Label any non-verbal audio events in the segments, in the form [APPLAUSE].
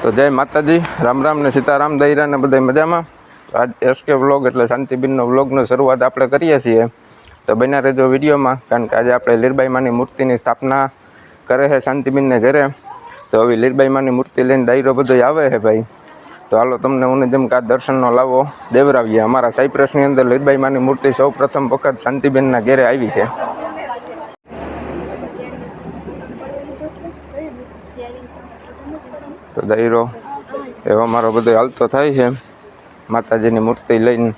તો જય માતાજી. રામ રામ ને સીતારામ દૈરા ને બધા મજામાં. આજ એસકે વ્લોગ એટલે શાંતિબીનનો વ્લોગનો શરૂઆત આપણે કરીએ છીએ. તો બન્યા રહેજો વિડીયોમાં, કારણ કે આજે આપણે લીરબાઈ માની મૂર્તિની સ્થાપના કરે છે શાંતિબીનને ઘરે. તો હવે લીરબાઈ માની મૂર્તિ લઈને ડાયરો બધો આવે છે ભાઈ. તો હાલો તમને હું જેમ કે આ દર્શનનો લાવો, દેવરાવીએ. અમારા સાયપ્રસની અંદર લીરબાઈ માની મૂર્તિ સૌ પ્રથમ વખત શાંતિબેનના ઘરે આવી છે. તો દાયરો. એવો મારો બધો હાલતો થાય છે. માતાજીની મૂર્તિ લઈને.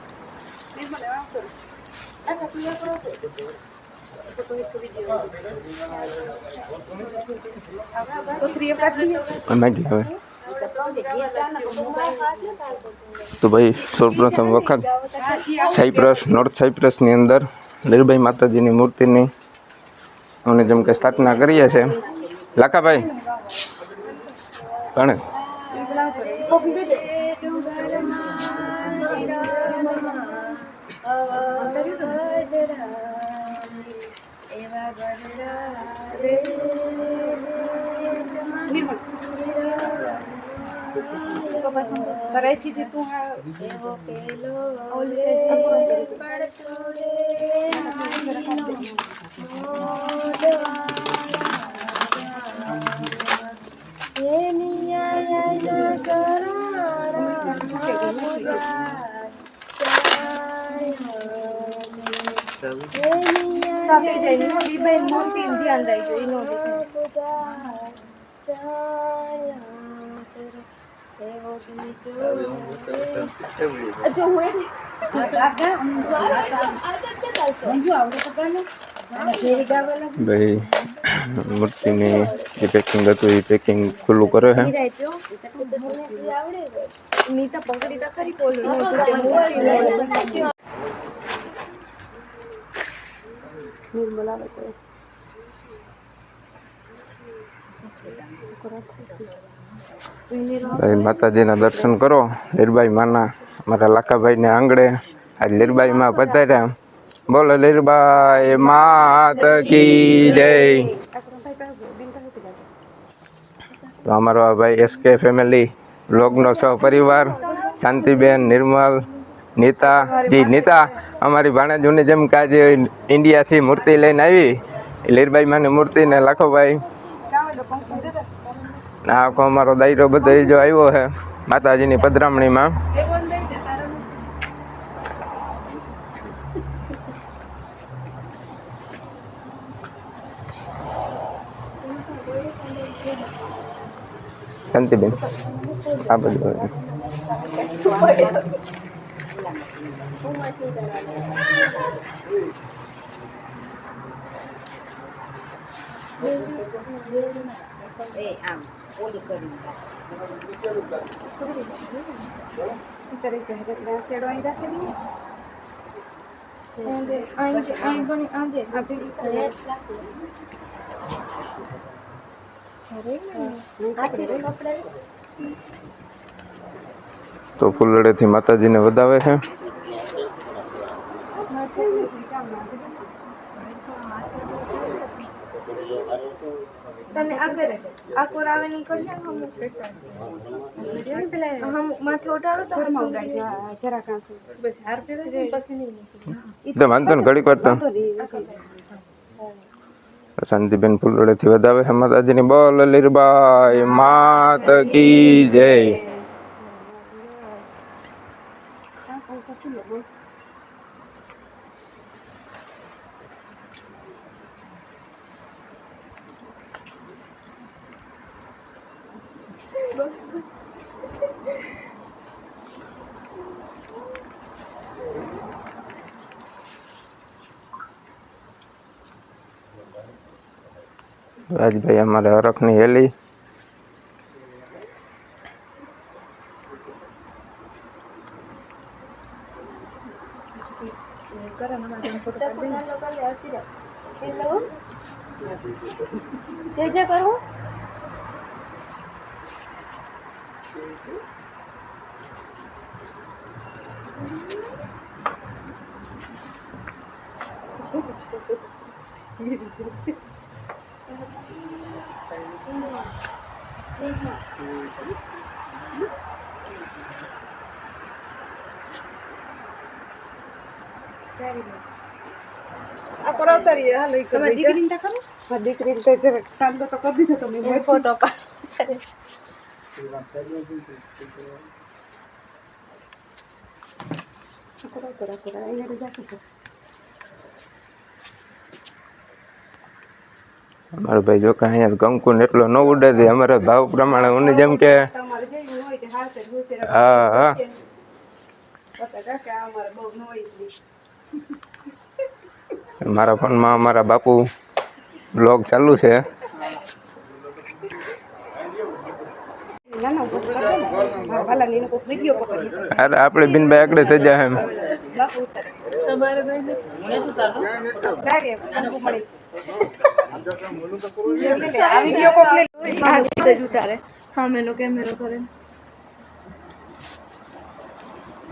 તો ભાઈ, સૌપ્રથમ વખત સાઈપ્રસ નોર્થ સાયપ્રસની અંદર લીરભાઈ માતાજીની મૂર્તિની. અમને જેમ કે સ્થાપના કરીએ છીએ. લાખાભાઈ કણે કરાઈ થી તું હા ની મોટી બેન મોટી ને ધ્યાન રાખજો ઈ નો જો હું ભાઈ મૂર્તિની જે પેકિંગ હતું એ પેકિંગ ખુલ્લું કરે છે પકડી તો ખરી તું ભાઈ માતાજીના દર્શન કરો. લીરબાઈ માના અમારા લાખાભાઈને આંગળે આજ લીરબાઈ માં પધાર્યા. બોલો લીરબાઈ માત કી જય. તો અમારો આ ભાઈ એસકે ફેમિલી બ્લોગનો સહપરિવાર શાંતિબેન, નિર્મલ, નીતા. જી, નીતા, અમારી ભાણેજોની જેમ કે આજે ઇન્ડિયાથી મૂર્તિ લઈને આવી. લીરબાઈ માની મૂર્તિ ને લાખોભાઈ. આખો અમારો દાયરો બધો એ જો આવ્યો છે માતાજીની પધરામણીમાં. શાંતિબેન. આ બધું કરે તો ફૂલડેથી માતાજીને વધાવે છે. તમે આગળ આ કોર આવે નહીં કરી નાખો અમુક પેટા પેલા હમ માથે ઉઠાડો તો હાથ મંગાઈ જરા કાંસુ બસ હાર પહેરે પછી નહીં તો વાંધો ને ઘડીક વાર તો. શાંતિબેન ફૂલડેથી વધાવે છે માતાજીની બોલ લીરબાઈ માત કી જય. રાજભાઈ અમારે હરખની હેલી જય જય કરું અવતારીએ હાલો ઈ તમારી દીકરીને તો ખબર દીકરી દીકરીને તો જરાક શાંત તો કરી દીધો તમે મેં ફોટો પાડ કરો કરો કરો અહીંયા રજા કરો અમારો ભાઈ જો કે અહીંયા કંકુ એટલો ન ઉડે છે અમારા ભાવ પ્રમાણે મને જેમ કે હા હા પતા કાકા અમારે બહુ ન હોય એટલી મારા ફોનમાં અમારા બાપુ બ્લોગ ચાલુ છે. મારા અરે આપણે બિનભાઈ આગળ થઈ જાય એમ. [LAUGHS] આ વીડિયો કોક લે. હા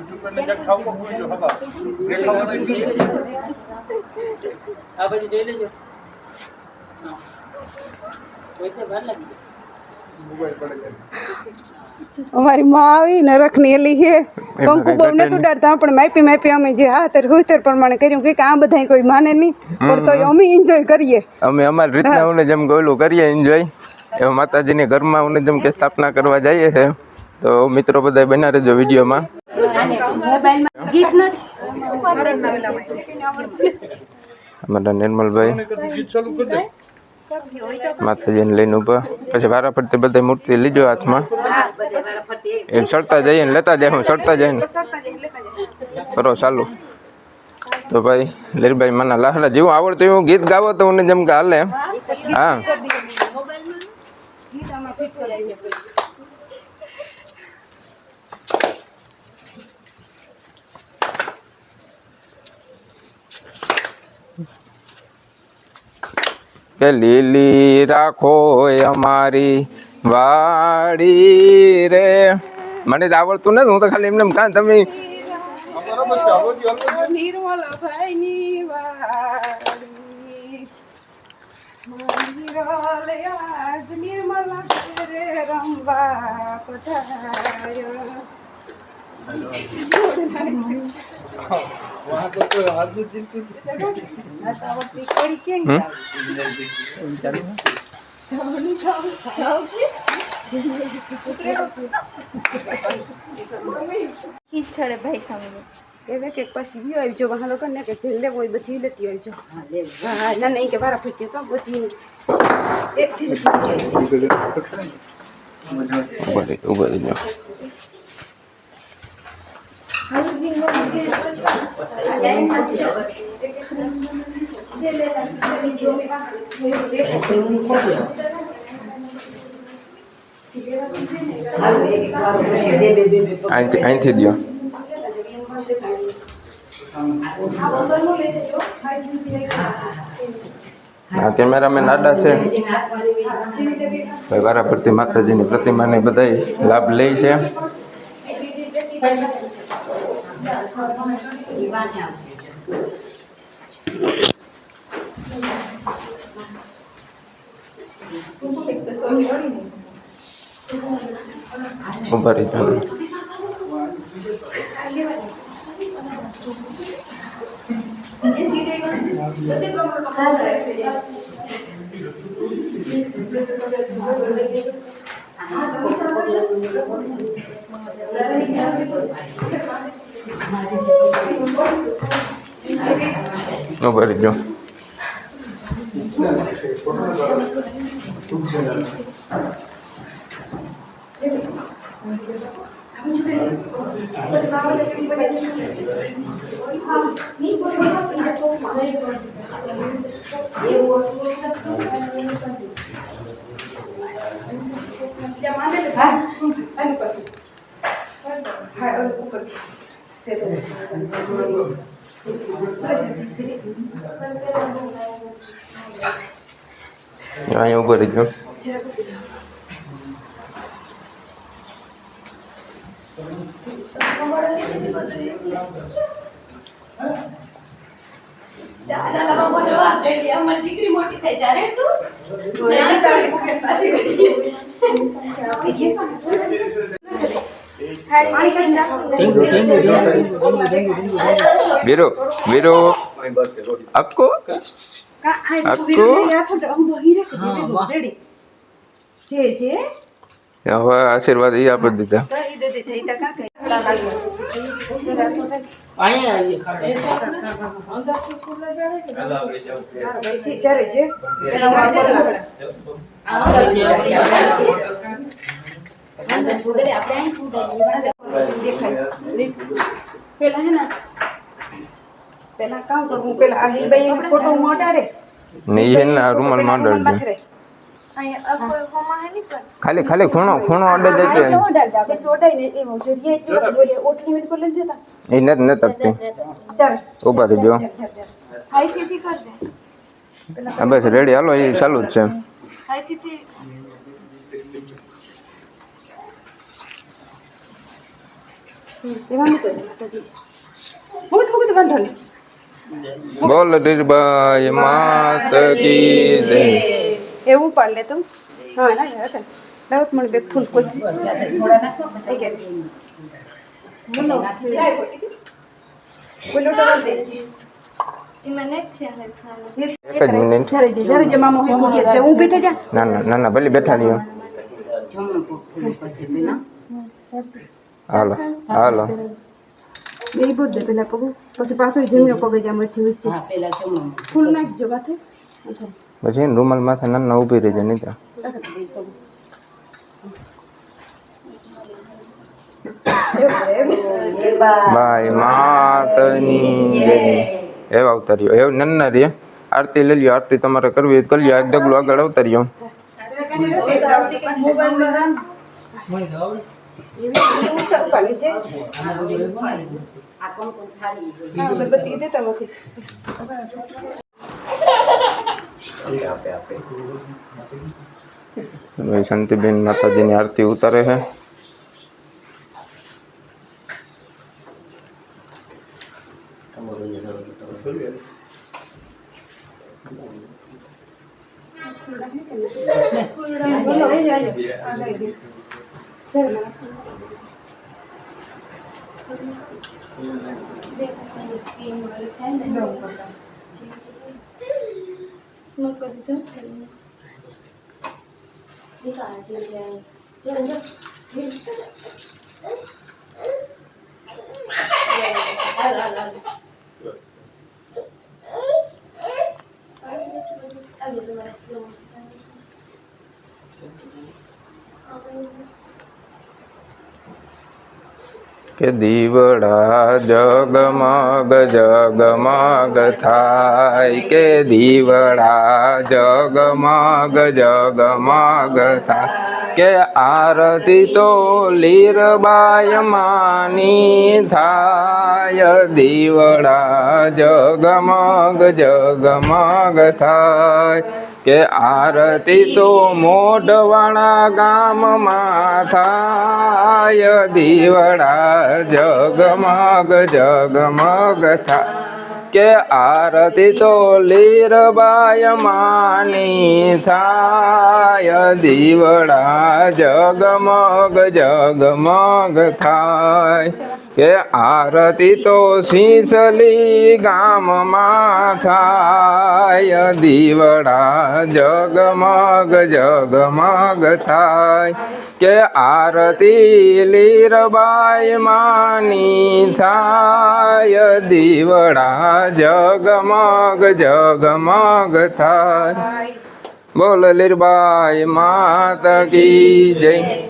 હા આ બાજુ જોઈ લેજો. હા. અમારી માં આવી ને રખની એલી છે. કંકુ બહુ નતું ડરતા પણ માપી માપી અમે જે હાથર હુતર પ્રમાણે કર્યું. કે આ બધા કોઈ માને નહીં પણ તોય અમે એન્જોય કરીએ. અમે અમારી રીતના જેમ ગોયલું કરીએ એન્જોય એવા માતાજીની ઘરમાં જેમ કે સ્થાપના કરવા જઈએ છે. તો મિત્રો બધા બના રહેજો વિડીયોમાં. અમારા નિર્મલભાઈ માતાજીને લઈને ઊભા. પછી વારા ફરતી બધા મૂર્તિ લીજો હાથમાં. એમ સડતા જઈએ ને લેતા જાય હું સડતા જઈને કરો ચાલુ. તો ભાઈ, લીરભાઈ મને લાહલા જેવું આવડતું એવું ગીત ગાવો તો મને જેમ કે હાલે હા. કે લીલી રાખો અમારી વાડી રે. મને તો આવડતું નથી, હું તો ખાલી એમને એમ કાં તમે નિર્મલ ખીચડે ભાઈ સામે એવે કે પછી બી આવજો વાહ લોકો ને કે જે લેવો હોય બધી લેતી આવજો હા ના નહીં કે વારા ફૂટી તો બધી એકથી લેતી ઊભા રહી ઊભા. અહીંથી દ્યો. હા કેમેરામેન આડા છે. વારા પરથી માતાજીની પ્રતિમાને બધા લાભ લે છે. ઊભા રહી જાઓ. ઊભા રહી જાઓ. હા ઉપર છે. અહીંયા ઊભા રહી જાઓ. વીરુ થાય હાથો તો અંબો હીરે કે વીરુ રેડી જે જે હવે આશીર્વાદ એ આપી દીધા તો ઈ દે થઈ તા કા કે અહીંયા પેલા આ લીબાઈ ફોટો ખાલી ખાલી ખૂણો ખૂણો અડે જાય એ ને ન તકતી ઊભા થઈ જો હાઈથી થી કર દે હા, બસ રેડી હાલો, એ ચાલુ જ છે. એમાં મૂકી માતાજી. મૂકી મૂકી વાંધો નહીં. બોલ રીરબાઈ માત કી જય એવું પાડ લે તું. હા ના હતા દાવત મને બે ફૂલ કોઈ. થઈ ગયા બોલો. બોલો તો દે એક જ મિનિટ. ઊભી થઈ જા. ના ના ના ના ભલે બેઠા રહ્યો. હાલો હાલો બે બોલ દે પેલા પગું પછી પાછું જમીનો પગે જા મથી વચ્ચે ફૂલ નાખજો માથે પછી એને રૂમાલ માથે નાના ઊભી રહી જાય નહીં તો બાઈ માતની જય એવા અવતાર્યો એવું નન્ના રે આરતી લઈ લ્યો આરતી તમારે કરવી હોય તો કરી લ્યો એક ડગલું આગળ અવતાર્યો અગરબત્તી દેતા નથી ભાઈ શાંતિબેન માતાજીની આરતી ઉતારે છે Mag pa dito? Hindi ka, Jill. Jill, Jill. Jill. Al, al, al. Thank you. કે દીવડા જગમગ જગમગ થાય કે દીવડા જગમગ જગમગ થાય કે આરતી તો લીરબાય માની થાય. દીવડા જગમગ જગમગ થાય કે આરતી તો મોઢવાણા ગામમાં થાય. દીવડા જગમગ જગમગ થાય કે આરતી તો લીરબાય માની થાય. દીવડા જગમગ જગમગ થાય. કે આરતી તો સિંસલી ગામમાં થાય, દીવડા જગમગ જગમગ થાય. કે આરતી લીરબાઈ માની થાય, દીવડા જગમગ જગમગ થાય. બોલ લીરબાઈ માત કી જય.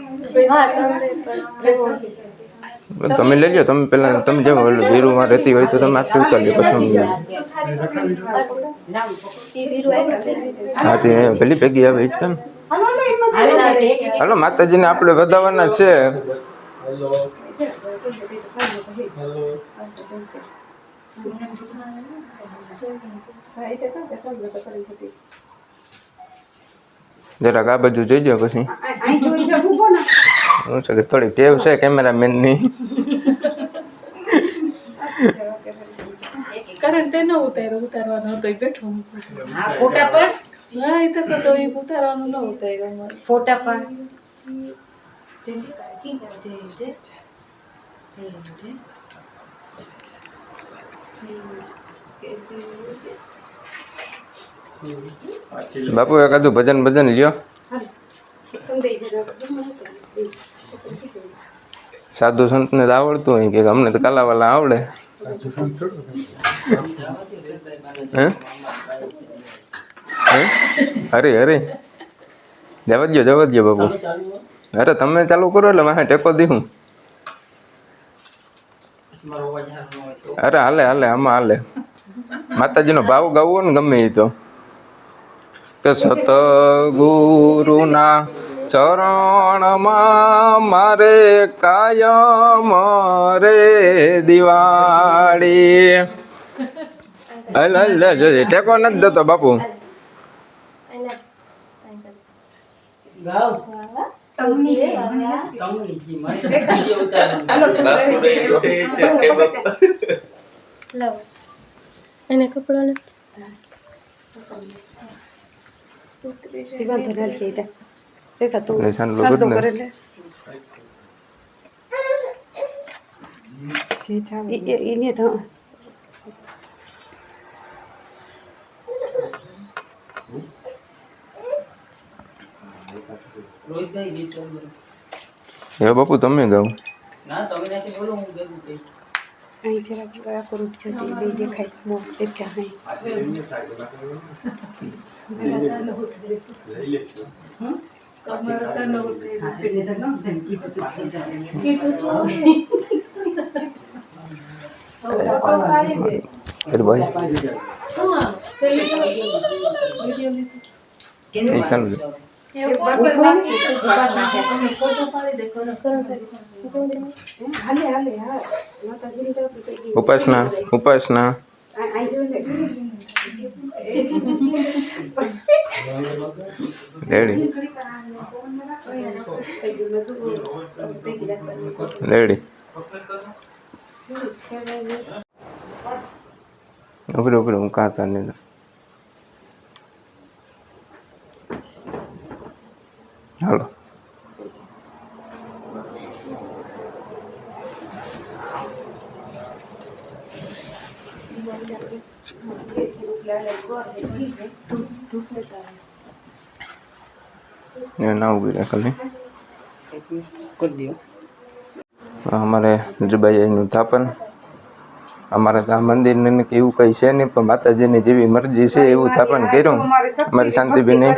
તમે લઈ લો તમે પેલા તમે જેમ વીરુમાં રહેતી હોય તો તમે આટલું ઉતાર પછી હા તે પેલી ભેગી આવે છે ને હાલો માતાજીને આપણે વધાવવાના છે. જરાક આ બાજુ જોઈજો પછી. શું છે કે થોડીક ટેવ છે કેમેરામેનની. કરંટ ન ઉતાર્યો ઉતારવાનો હતો બેઠો ફોટા પણ હા એ તો કતો એ ઉતારવાનું ન ઉતાર્યો ફોટા પણ બાપુ એકાદું ભજન ભજન લ્યો. સાધુ સંતને તો આવડતું હોય કે અમને તો કાલાવાલા આવડે? અરે અરે જવા દ્યો જવા દ્યો બાપુ. અરે તમે ચાલુ કરો એટલે મારે ટેકો દીધું અરે હાલે હાલે, આમાં હાલે. માતાજીનો ભાવ ગાવો ને ગમે એ તો. કે સતગુરુના ચરણમાં મારે કાયમ રે દિવાળી. અલ અલ અલ, ટેકો નથી દેતો બાપુ. એને કપડા લે હે બાપુ તમે ગાઓ. ના તમે નથી બોલો હું ગયું કઈ અહીં જરાક આખું રૂપ છે તે બે દેખાય બહુ દેખા અહીં કમર તો ન ઉતાર્યો કીધું તો ફોટો પાડી દે અરે ભાઈ ઉપાસના ઉપાસના રેડી રેડી ઉભરે ઉભરે હું કાતા ને હાલો ના ઊભી રહે ખાલી અમારે જબાઈનું થાપન અમારે ત્યાં મંદિર મંદિરને ને એવું કંઈ છે નહીં પણ માતાજીની જેવી મરજી છે એવું થાપન કર્યું અમારી શાંતિબેને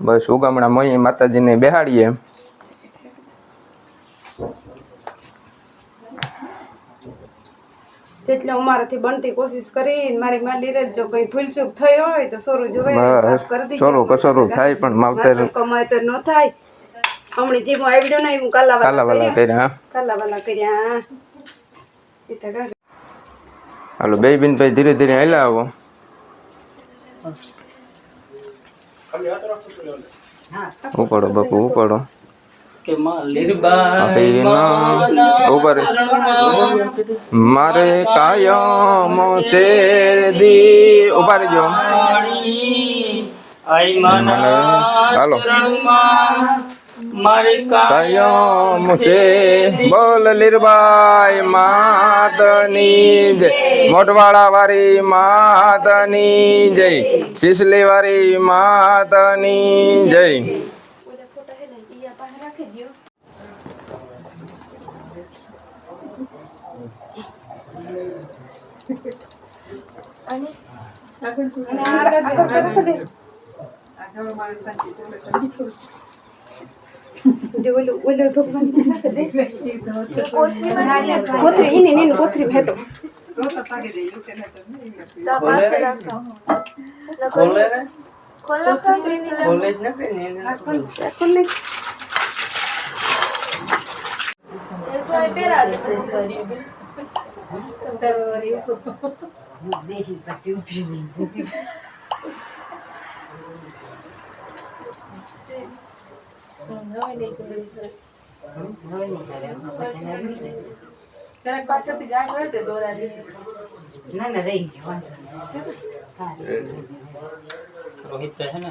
બસ ઉગામણા મોઈ માતાજીને બેહાડીએ. જેટલે અમારાથી બનતી કોશિશ કરી મારી માલી રે જો કઈ ભૂલચૂક થઈ હોય તો સોરું જોવે કરી દીધી. સોરું કસોરું થાય પણ માવતર કમાય તો ન થાય. હમણી જે હું આવડ્યો ને હું કાલાવાલા કાલાવાલા કર્યા. કાલા કાલાવાલા કર્યા હાલો બે બિન ભાઈ ધીરે ધીરે હાલ્યા આવો. ઉપાડો બાપુ ઉપાડો. ઉપર મારે કાયમ છે દી. ઊભા રહેજો હાલો. મારી કાયમ છે. બોલ લીરબાઈ માતની જય. મોટવાળા વારી માતની જય. સિસલી વારી માતની જય આગળ આગળ આગળ દે. જે ઓલું ઓલું ભગવાન. કોથળી ઈને ને ઈને કોથળી ભેતો ખોલે ને ખોલો કાઢીને ખોલે જ નથી ને એને રાખો ને તમે પહેરા દે પછી દેશી પછી ઉપી હવે નહીં કરે પછી ના રહી જાય. જરાક પાછળથી ગાંઠ હોય તે ના ના રહી ગયો. રોહિત છે ને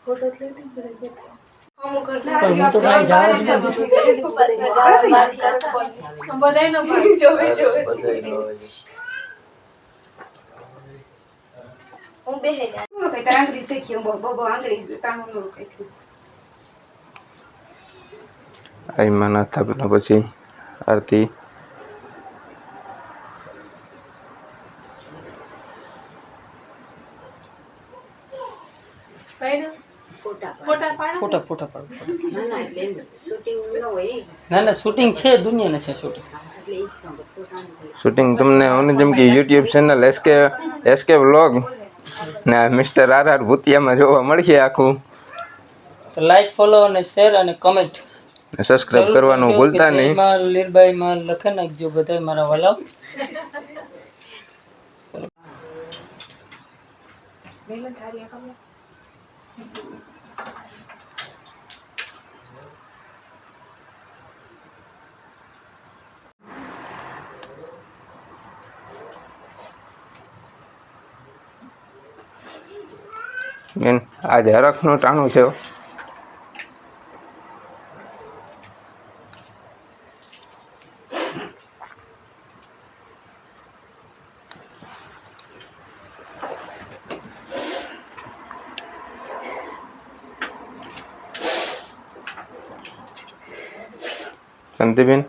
આઈમાં ના થાપના પછી આરતી પાડ્યો? ફોટા પાડ. ફોટા ફોટો પાડો ના ના શૂટિંગ ન હોય એ. ના ના શૂટિંગ છે દુનિયાને છે શૂટિંગ. શૂટિંગ તમને ઓની જેમ કે YouTube channel SK SK vlog ને મિસ્ટર આર આર ભૂતિયામાં જોવા મળશે આખું. તો લાઈક ફોલો અને શેર અને કમેન્ટ સબસ્ક્રાઇબ કરવાનું ભૂલતા નહીં. માં લીરબાઈ માં લખે નાખજો બધા મારા વાલા બેન આ ઝેરોક્ષનું ટાણું છે હો. શાંતિબેન